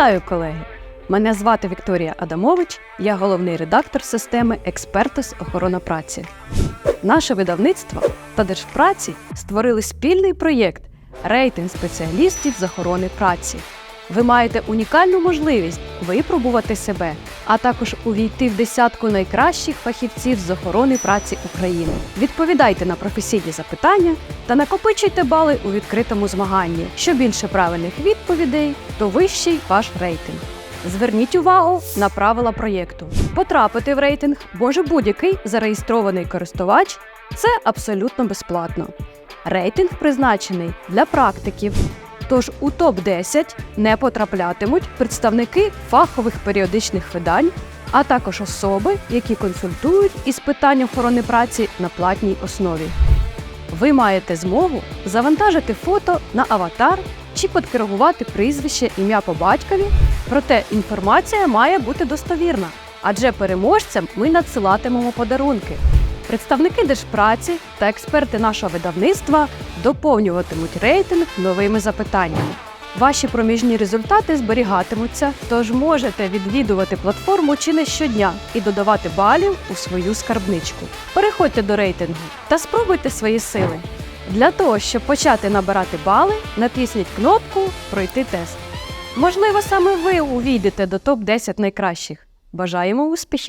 Вітаю, колеги! Мене звати Вікторія Адамович, я головний редактор системи Експертис охорона праці. Наше видавництво та Держпраці створили спільний проєкт Рейтинг спеціалістів з охорони праці. Ви маєте унікальну можливість випробувати себе, а також увійти в десятку найкращих фахівців з охорони праці України. Відповідайте на професійні запитання та накопичуйте бали у відкритому змаганні. Що більше правильних відповідей, то вищий ваш рейтинг. Зверніть увагу на правила проєкту. Потрапити в рейтинг може будь-який зареєстрований користувач. Це абсолютно безплатно. Рейтинг призначений для практиків. Тож у топ-10 не потраплятимуть представники фахових періодичних видань, а також особи, які консультують із питань охорони праці на платній основі. Ви маєте змогу завантажити фото на аватар чи підкоригувати прізвище, ім'я по батькові. Проте інформація має бути достовірна, адже переможцям ми надсилатимемо подарунки. Представники держпраці та експерти нашого видавництва доповнюватимуть рейтинг новими запитаннями. Ваші проміжні результати зберігатимуться, тож можете відвідувати платформу чи не щодня і додавати балів у свою скарбничку. Переходьте до рейтингу та спробуйте свої сили. Для того, щоб почати набирати бали, натисніть кнопку Пройти тест. Можливо, саме ви увійдете до топ-10 найкращих. Бажаємо успіхів!